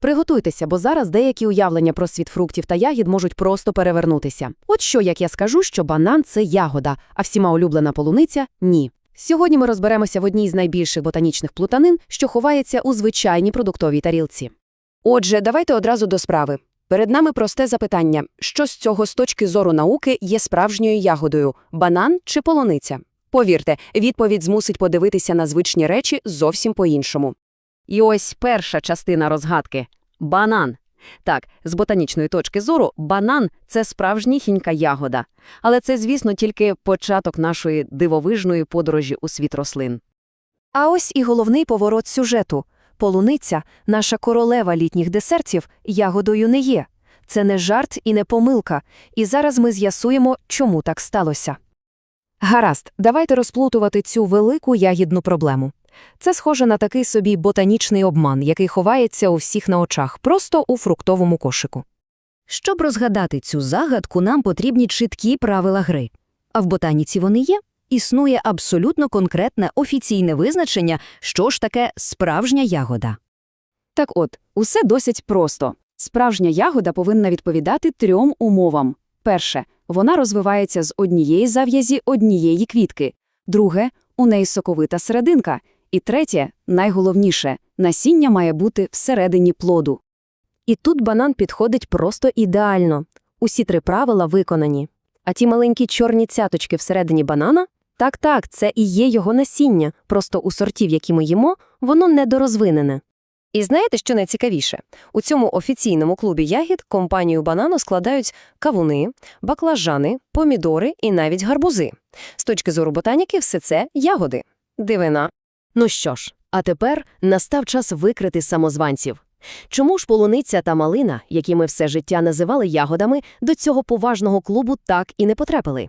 Приготуйтеся, бо зараз деякі уявлення про світ фруктів та ягід можуть просто перевернутися. От що, як я скажу, що банан це ягода, а всіма улюблена полуниця ні. Сьогодні ми розберемося в одній з найбільших ботанічних плутанин, що ховається у звичайній продуктовій тарілці. Отже, давайте одразу до справи. Перед нами просте запитання: що з цього з точки зору науки є справжньою ягодою банан чи полуниця? Повірте, відповідь змусить подивитися на звичні речі зовсім по-іншому. І ось перша частина розгадки – банан. Так, з ботанічної точки зору, банан – це справжнісінька ягода. Але це, звісно, тільки початок нашої дивовижної подорожі у світ рослин. А ось і головний поворот сюжету. Полуниця, наша королева літніх десертів, ягодою не є. Це не жарт і не помилка. І зараз ми з'ясуємо, чому так сталося. Гаразд, давайте розплутувати цю велику ягідну проблему. Це схоже на такий собі ботанічний обман, який ховається у всіх на очах, просто у фруктовому кошику. Щоб розгадати цю загадку, нам потрібні чіткі правила гри. А в ботаніці вони є. Існує абсолютно конкретне офіційне визначення, що ж таке справжня ягода. Так от, усе досить просто. Справжня ягода повинна відповідати трьом умовам. Перше, вона розвивається з однієї зав'язі однієї квітки. Друге, у неї соковита серединка. І третє, найголовніше, насіння має бути всередині плоду. І тут банан підходить просто ідеально. Усі три правила виконані. А ті маленькі чорні цяточки всередині банана? Так-так, це і є його насіння, просто у сортів, які ми їмо, воно недорозвинене. І знаєте, що найцікавіше? У цьому офіційному клубі ягід компанію банану складають кавуни, баклажани, помідори і навіть гарбузи. З точки зору ботаніки все це ягоди. Дивина. Ну що ж, а тепер настав час викрити самозванців. Чому ж полуниця та малина, які ми все життя називали ягодами, до цього поважного клубу так і не потрапили?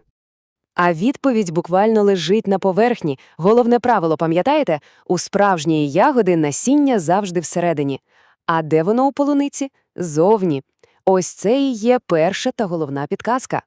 А відповідь буквально лежить на поверхні. Головне правило, пам'ятаєте? У справжньої ягоди насіння завжди всередині. А де воно у полуниці? Зовні. Ось це і є перша та головна підказка.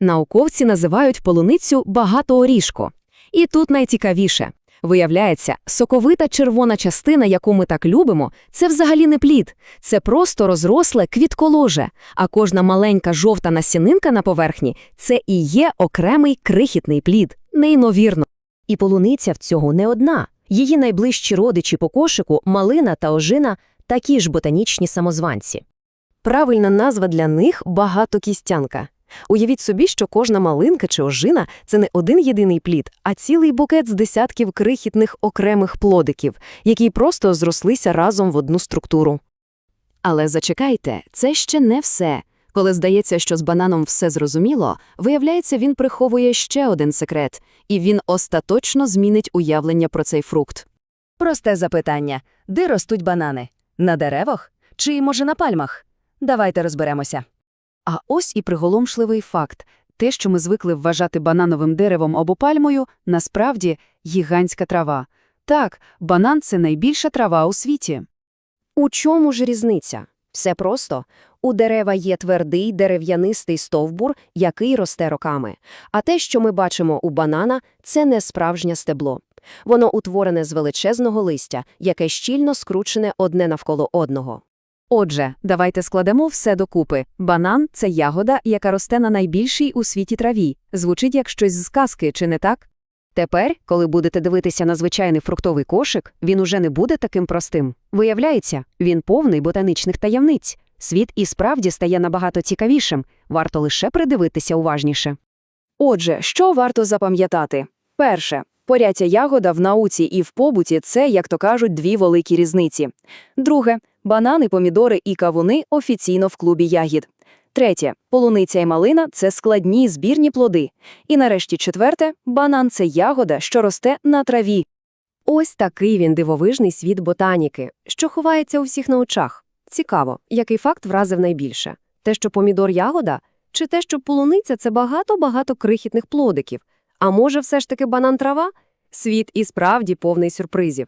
Науковці називають полуницю багатооріжко. І тут найцікавіше. Виявляється, соковита червона частина, яку ми так любимо, це взагалі не плід, це просто розросле квітколоже, а кожна маленька жовта насінинка на поверхні – це і є окремий крихітний плід. Неймовірно. І полуниця в цього не одна. Її найближчі родичі по кошику, малина та ожина – такі ж ботанічні самозванці. Правильна назва для них – багатокістянка. Уявіть собі, що кожна малинка чи ожина – це не один єдиний плід, а цілий букет з десятків крихітних окремих плодиків, які просто зрослися разом в одну структуру. Але зачекайте, це ще не все. Коли здається, що з бананом все зрозуміло, виявляється, він приховує ще один секрет, і він остаточно змінить уявлення про цей фрукт. Просте запитання. Де ростуть банани? На деревах? Чи, може, на пальмах? Давайте розберемося. А ось і приголомшливий факт. Те, що ми звикли вважати банановим деревом або пальмою, насправді гігантська трава. Так, банан – це найбільша трава у світі. У чому ж різниця? Все просто. У дерева є твердий дерев'янистий стовбур, який росте роками. А те, що ми бачимо у банана, це не справжнє стебло. Воно утворене з величезного листя, яке щільно скручене одне навколо одного. Отже, давайте складемо все докупи. Банан – це ягода, яка росте на найбільшій у світі траві. Звучить як щось з казки, чи не так? Тепер, коли будете дивитися на звичайний фруктовий кошик, він уже не буде таким простим. Виявляється, він повний ботанічних таємниць. Світ і справді стає набагато цікавішим, варто лише придивитися уважніше. Отже, що варто запам'ятати? Перше. Поняття ягода в науці і в побуті – це, як то кажуть, дві великі різниці. Друге. Банани, помідори і кавуни офіційно в клубі ягід. Третє. Полуниця і малина – це складні збірні плоди. І нарешті четверте. Банан – це ягода, що росте на траві. Ось такий він дивовижний світ ботаніки, що ховається у всіх на очах. Цікаво, який факт вразив найбільше? Те, що помідор ягода? Чи те, що полуниця – це багато-багато крихітних плодиків? А може все ж таки банан трава? Світ і справді повний сюрпризів.